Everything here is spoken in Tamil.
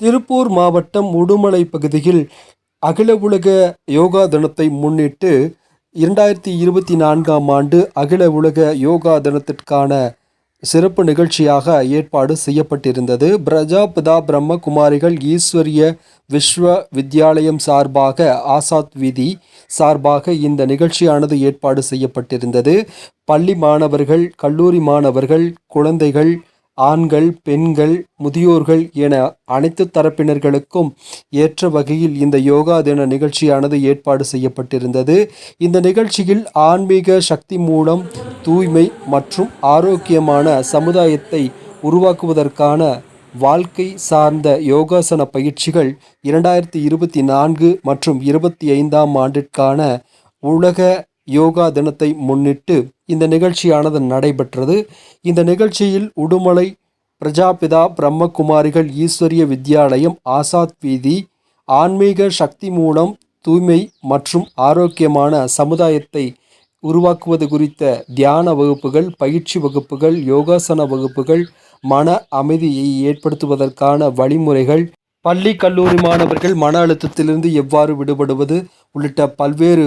திருப்பூர் மாவட்டம் உடுமலை பகுதியில் அகில உலக யோகா தினத்தை முன்னிட்டு இரண்டாயிரத்தி இருபத்தி நான்காம் ஆண்டு அகில உலக யோகா தினத்திற்கான சிறப்பு நிகழ்ச்சியாக ஏற்பாடு செய்யப்பட்டிருந்தது. பிரஜாபிதா பிரம்மகுமாரிகள் ஈஸ்வரிய விஸ்வ வித்யாலயம் சார்பாக ஆசாத் விதி சார்பாக இந்த நிகழ்ச்சியானது ஏற்பாடு செய்யப்பட்டிருந்தது. பள்ளி மாணவர்கள் கல்லூரி மாணவர்கள் குழந்தைகள் ஆண்கள் பெண்கள் முதியோர்கள் என அனைத்து தரப்பினர்களுக்கும் ஏற்ற வகையில் இந்த யோகா தின நிகழ்ச்சியானது ஏற்பாடு செய்யப்பட்டிருந்தது. இந்த நிகழ்ச்சியில் ஆன்மீக சக்தி மூலம் தூய்மை மற்றும் ஆரோக்கியமான சமுதாயத்தை உருவாக்குவதற்கான வாழ்க்கை சார்ந்த யோகாசன பயிற்சிகள் இரண்டாயிரத்தி இருபத்தி நான்கு மற்றும் இருபத்தி ஐந்தாம் ஆண்டிற்கான உலக யோகா தினத்தை முன்னிட்டு இந்த நிகழ்ச்சியானது நடைபெற்றது. இந்த நிகழ்ச்சியில் உடுமலை பிரஜாபிதா பிரம்மகுமாரிகள் ஈஸ்வரிய வித்யாலயம் ஆசாத் வீதி ஆன்மீக சக்தி மூலம் தூய்மை மற்றும் ஆரோக்கியமான சமுதாயத்தை உருவாக்குவது குறித்த தியான வகுப்புகள் பயிற்சி வகுப்புகள் யோகாசன வகுப்புகள் மன அமைதியை ஏற்படுத்துவதற்கான வழிமுறைகள் பள்ளி கல்லூரி மாணவர்கள் மன அழுத்தத்திலிருந்து எவ்வாறு விடுபடுவது உள்ளிட்ட பல்வேறு